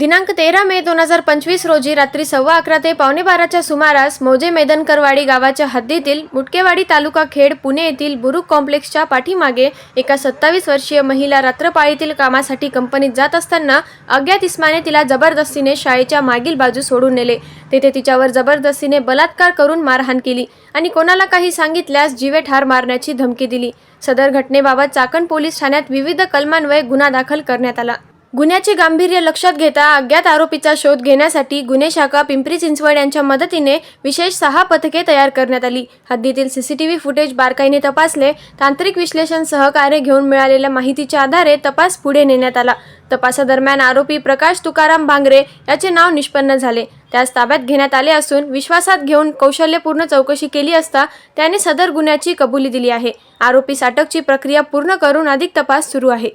दिनांक तेरा मे दोन हजार पंचवीस रोजी रात्री सव्वा अकरा ते पावणे बाराच्या सुमारास मौजे मैदनकरवाडी गावाच्या हद्दीतील मुटकेवाडी तालुका खेड पुणे येथील बुरुक कॉम्प्लेक्सच्या पाठीमागे एका सत्तावीस वर्षीय महिला रात्रपाळीतील कामासाठी कंपनीत जात असताना अज्ञात इस्माने तिला जबरदस्तीने शाळेच्या मागील बाजू सोडून नेले. तेथे तिच्यावर जबरदस्तीने बलात्कार करून मारहाण केली आणि कोणाला काही सांगितल्यास जीवे ठार मारण्याची धमकी दिली. सदर घटनेबाबत चाकण पोलीस ठाण्यात विविध कलमान्वये गुन्हा दाखल करण्यात आला. गुन्ह्याचे गांभीर्य लक्षात घेता अज्ञात आरोपीचा शोध घेण्यासाठी गुन्हे शाखा पिंपरी चिंचवड यांच्या मदतीने विशेष सहा पथके तयार करण्यात आली. हद्दीतील सीसीटीव्ही फुटेज बारकाईने तपासले. तांत्रिक विश्लेषण सहकार्य घेऊन मिळालेल्या माहितीच्या आधारे तपास पुढे नेण्यात आला. तपासादरम्यान आरोपी प्रकाश तुकाराम भांगरे याचे नाव निष्पन्न झाले. त्यास ताब्यात घेण्यात आले असून विश्वासात घेऊन कौशल्यपूर्ण चौकशी केली असता त्याने सदर गुन्ह्याची कबुली दिली आहे. आरोपीस अटकची प्रक्रिया पूर्ण करून अधिक तपास सुरू आहे.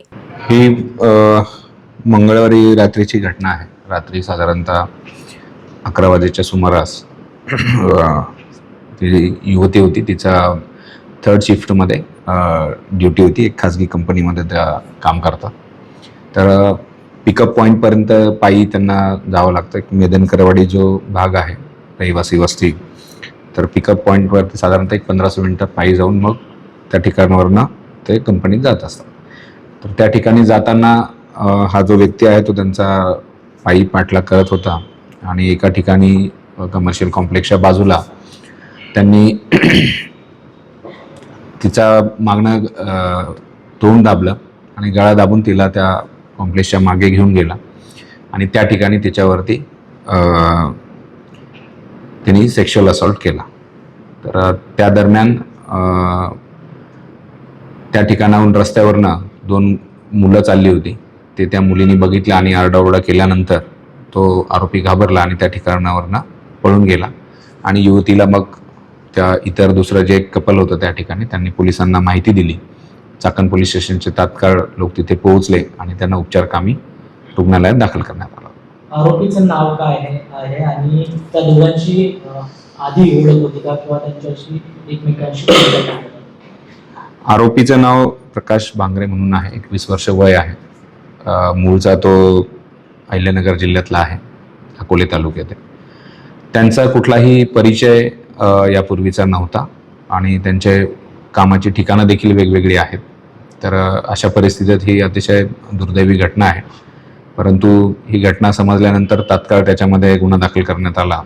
ही मंगळवारी रात्रीची घटना आहे. रात्री साधारणतः अकरा वाजेच्या सुमारास ती युवती होती. तिचा थर्ड शिफ्टमध्ये ड्युटी होती. एक खाजगी कंपनीमध्ये त्या काम करतात तर पिकअप पॉईंटपर्यंत पायी त्यांना जावं लागतं. एक मेदनकरवाडी जो भाग आहे रहिवासी वस्ती तर पिकअप पॉईंटवरती साधारणतः एक पंधराशे मिनटं पायी जाऊन मग त्या ठिकाणावरनं ते कंपनीत जात असतात. तर त्या ठिकाणी जाताना हा जो व्यक्ती आहे तो त्यांचा पायी पाठला करत होता आणि एका ठिकाणी कमर्शियल कॉम्प्लेक्सच्या बाजूला त्यांनी तिचा मागणं तोंड दाबलं आणि गळा दाबून तिला त्या कॉम्प्लेक्सच्या मागे घेऊन गेला. आणि त्या ठिकाणी तिच्यावरती तिने सेक्शुअल असॉल्ट केला. तर त्या दरम्यान त्या ठिकाणाहून रस्त्यावरनं दोन मुलं चालली होती. ते त्या मुलीने बघितलं आणि आरडाओरडा केल्यानंतर तो आरोपी घाबरला आणि त्या ठिकाणावरनं पळून गेला. आणि युवतीला मग त्या इतर दुसरं जे कपल होतं त्या ठिकाणी त्यांनी पोलिसांना माहिती दिली. चाकण पोलीस स्टेशनचे तात्काळ लोक तिथे पोहोचले आणि त्यांना उपचार कामी रुग्णालयात दाखल करण्यात आलं. आरोपीचं नाव काय आहे? आणि त्या दोघांची आधी ओळख होती का किंवा त्यांच्याशी एकमेकांशी? आरोपीचं नाव प्रकाश बांगरे म्हणून आहे एकवीस वर्ष वय आहे. मूळचा तो अहिल्यानगर जिल्ह्यातला आहे अकोले तालुक्यात त्यांचा कुठलाही परिचय यापूर्वीचा नव्हता आणि त्यांचे कामाची ठिकाणं देखील वेगवेगळी आहेत. तर अशा परिस्थितीत ही अतिशय दुर्दैवी घटना आहे. परंतु ही घटना समजल्यानंतर तात्काळ त्याच्यामध्ये गुन्हा दाखल करण्यात आला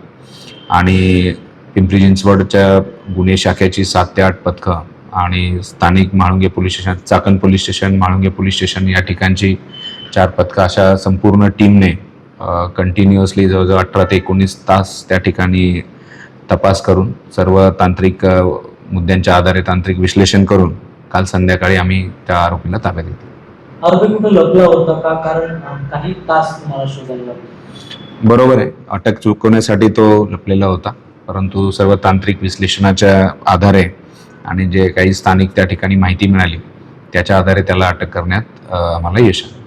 आणि पिंपरी चिंचवडच्या गुन्हे शाखेची सात ते आठ पथकं आणि स्थानिक Mhalunge police station Chakan police station Mhalunge police station या ठिकाणची चार पथकं अशा संपूर्ण टीमने कंटिन्युअसली जवळजवळ अठरा ते एकोणीस तास त्या ठिकाणी तपास करून सर्व तांत्रिक मुद्द्यांच्या आधारे तांत्रिक विश्लेषण करून काल संध्याकाळी आम्ही त्या आरोपीला ताब्यात घेतलं. आरोपी कुठे लपला होता? का? कारण काही तास शोधायला बरोबर आहे. अटक चुकवण्यासाठी तो लपलेला होता. परंतु सर्व तांत्रिक विश्लेषणाच्या आधारे आणि जे काही स्थानिक त्या ठिकाणी माहिती मिळाली त्याच्या आधारे त्याला अटक करण्यात आम्हाला यश आलं.